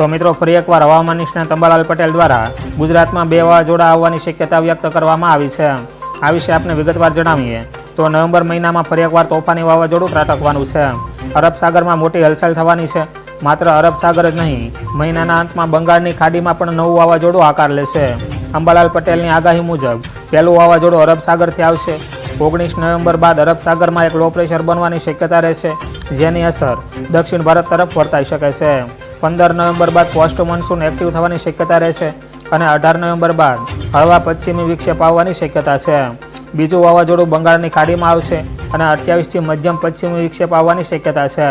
તો મિત્રો ફરી એકવાર હવામાન નિષ્ણાત અંબાલાલ પટેલ દ્વારા ગુજરાતમાં બે વાવાઝોડા આવવાની શક્યતા વ્યક્ત કરવામાં આવી છે. આ વિશે આપને વિગતવાર જણાવીએ. તો નવેમ્બર મહિનામાં ફરી એકવાર તોફાની વાવાઝોડું ત્રાટકવાનું છે. અરબ સાગરમાં મોટી હલચલ થવાની છે. માત્ર અરબ સાગર જ નહીં, મહિનાના અંતમાં બંગાળની ખાડીમાં પણ નવું વાવાઝોડું આકાર લેશે. અંબાલાલ પટેલની આગાહી મુજબ, પહેલું વાવાઝોડું અરબ સાગરથી આવશે. ઓગણીસ નવેમ્બર બાદ અરબ સાગરમાં એક લો પ્રેશર બનવાની શક્યતા રહેશે, જેની અસર દક્ષિણ ભારત તરફ વર્તાઈ શકે છે. પંદર નવેમ્બર બાદ પોસ્ટ મોન્સૂન એક્ટિવ થવાની શક્યતા રહેશે અને અઢાર નવેમ્બર બાદ હળવા પશ્ચિમી વિક્ષેપ આવવાની શક્યતા છે. બીજું વાવાઝોડું બંગાળની ખાડીમાં આવશે અને અઠ્યાવીસથી મધ્યમ પશ્ચિમી વિક્ષેપ આવવાની શક્યતા છે.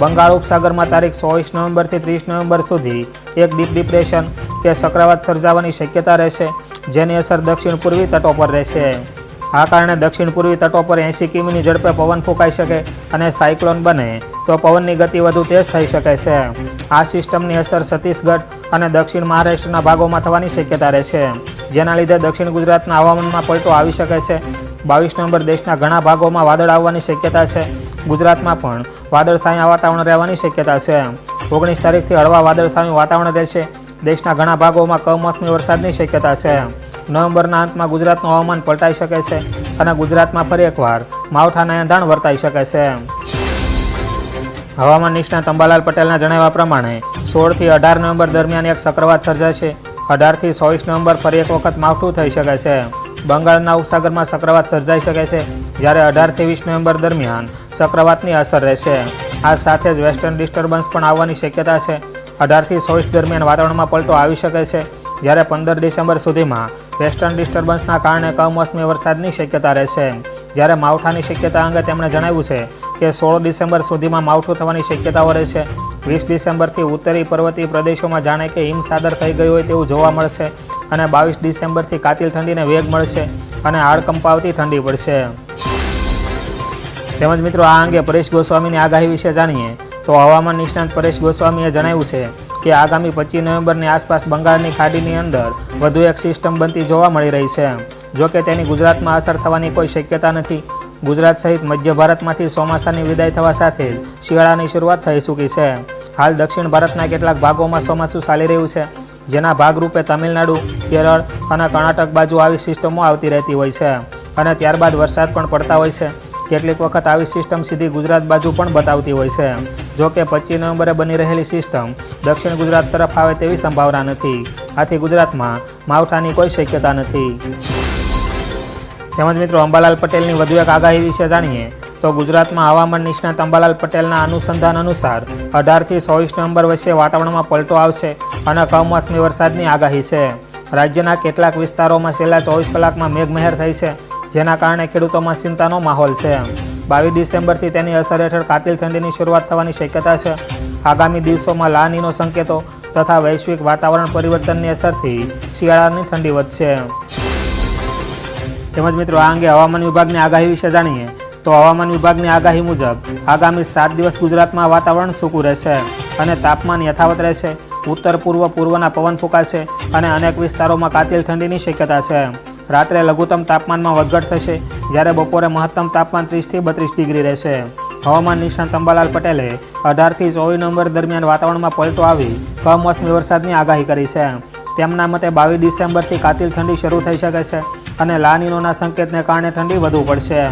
બંગાળ ઉપસાગરમાં તારીખ ચોવીસ નવેમ્બરથી ત્રીસ નવેમ્બર સુધી એક ડીપ ડિપ્રેશન કે ચક્રવાત સર્જાવાની શક્યતા રહેશે, જેની અસર દક્ષિણ પૂર્વી તટો પર રહેશે. આ કારણે દક્ષિણ પૂર્વી તટો પર એંસી કિમીની ઝડપે પવન ફૂંકાઈ શકે અને સાયક્લોન બને. તો પવનની ગતિ વધુ તેજ થઈ શકે છે. આ સિસ્ટમની અસર છત્તીસગઢ અને દક્ષિણ મહારાષ્ટ્રના ભાગોમાં થવાની શક્યતા રહેશે જેના લીધે દક્ષિણ ગુજરાતના હવામાનમાં પલટો આવી શકે છે. બાવીસ નવેમ્બર દેશના ઘણા ભાગોમાં વાદળ આવવાની શક્યતા છે. ગુજરાતમાં પણ વાદળછાયા વાતાવરણ રહેવાની શક્યતા છે. ઓગણીસ તારીખથી હળવા વાદળછાયું વાતાવરણ રહેશે. દેશના ઘણા ભાગોમાં કમોસમી વરસાદની શક્યતા છે. નવેમ્બરના અંતમાં ગુજરાતનું હવામાન પલટાઈ શકે છે અને ગુજરાતમાં ફરી એકવાર માવઠાના એંધાણ વર્તાઈ શકે છે. હવામાન નિષ્ણાત અંબાલાલ પટેલના જણાવ્યા પ્રમાણે, સોળથી અઢાર નવેમ્બર દરમિયાન એક ચક્રવાત સર્જાશે. અઢારથી ચોવીસ નવેમ્બર ફરી એક વખત માવઠું થઈ શકે છે. બંગાળના ઉપસાગરમાં ચક્રવાત સર્જાઈ શકે છે, જ્યારે અઢારથી વીસ નવેમ્બર દરમિયાન ચક્રવાતની અસર રહેશે. આ સાથે જ વેસ્ટર્ન ડિસ્ટર્બન્સ પણ આવવાની શક્યતા છે. અઢારથી ચોવીસ દરમિયાન વાતાવરણમાં પલટો આવી શકે છે, જ્યારે પંદર ડિસેમ્બર સુધીમાં વેસ્ટર્ન ડિસ્ટર્બન્સના કારણે કમોસમી વરસાદની શક્યતા રહેશે. જ્યારે માવઠાની શક્યતા અંગે તેમણે જણાવ્યું છે કે સોળ ડિસેમ્બર સુધીમાં માવઠું થવાની શક્યતાઓ રહેશે. વીસ ડિસેમ્બરથી ઉત્તરી પર્વતીય પ્રદેશોમાં જાણે કે હિમસાદર થઈ ગયું હોય તેવું જોવા મળશે અને બાવીસ ડિસેમ્બરથી કાતિલ ઠંડીને વેગ મળશે અને હાડકંપાવતી ઠંડી પડશે. તેમજ મિત્રો, આ અંગે પરેશ ગોસ્વામીની આગાહી વિશે જાણીએ તો હવામાન નિષ્ણાંત પરેશ ગોસ્વામીએ જણાવ્યું છે કે આગામી પચીસ નવેમ્બરની આસપાસ બંગાળની ખાડીની અંદર વધુ એક સિસ્ટમ બનતી જોવા મળી રહી છે. જો કે તેની ગુજરાતમાં અસર થવાની કોઈ શક્યતા નથી. ગુજરાત સહિત મધ્ય ભારતમાંથી ચોમાસાની વિદાય થવા સાથે શિયાળાની શરૂઆત થઈ ચૂકી છે. હાલ દક્ષિણ ભારતના કેટલાક ભાગોમાં ચોમાસું ચાલી રહ્યું છે. જેના ભાગરૂપે તમિલનાડુ, કેરળ અને કર્ણાટક બાજુ આવી સિસ્ટમો આવતી રહેતી હોય છે અને ત્યારબાદ વરસાદ પણ પડતા હોય છે. કેટલીક વખત આવી સિસ્ટમ સીધી ગુજરાત બાજુ પણ બતાવતી હોય છે. જો કે પચીસ નવેમ્બરે બની રહેલી સિસ્ટમ દક્ષિણ ગુજરાત તરફ આવે તેવી સંભાવના નથી. આથી ગુજરાતમાં માવઠાની કોઈ શક્યતા નથી. તેમજ મિત્રો અંબાલાલ પટેલની વધુ એક આગાહી વિશે જાણીએ, તો ગુજરાતમાં હવામાન નિષ્ણાત અંબાલાલ પટેલના અનુસંધાન અનુસાર અઢારથી ચોવીસ નવેમ્બર વચ્ચે વાતાવરણમાં પલટો આવશે અને કમોસમી વરસાદની આગાહી છે. રાજ્યના કેટલાક વિસ્તારોમાં છેલ્લા ચોવીસ કલાકમાં મેઘમહેર થઈ છે, જેના કારણે ખેડૂતોમાં ચિંતાનો માહોલ છે. બાવીસ ડિસેમ્બરથી તેની અસર હેઠળ કાતિલ ઠંડીની શરૂઆત થવાની શક્યતા છે. આગામી દિવસોમાં લાનીનો સંકેતો તથા વૈશ્વિક વાતાવરણ પરિવર્તનની અસરથી શિયાળાની ઠંડી વધશે. તેમજ મિત્રો, આ અંગે હવામાન વિભાગની આગાહી વિશે જાણીએ તો હવામાન વિભાગની આગાહી મુજબ આગામી સાત દિવસ ગુજરાતમાં વાતાવરણ સૂકું રહેશે અને તાપમાન યથાવત રહેશે. ઉત્તર, પૂર્વ, પૂર્વના પવન ફૂંકાશે અને અનેક વિસ્તારોમાં કાતિલ ઠંડીની શક્યતા છે. રાત્રે લઘુત્તમ તાપમાનમાં વધઘટ થશે જ્યારે બપોરે મહત્તમ તાપમાન ત્રીસથી બત્રીસ ડિગ્રી રહેશે. હવામાન નિષ્ણાંત અંબાલાલ પટેલે અઢારથી ચોવીસ નવેમ્બર દરમિયાન વાતાવરણમાં પલટો આવી કમોસમી વરસાદની આગાહી કરી છે. તેમના મતે બાવીસ ડિસેમ્બરથી કાતિલ ઠંડી શરૂ થઈ શકે છે. અને લાનીનોના સંકેતને કારણે ઠંડી વધુ પડશે.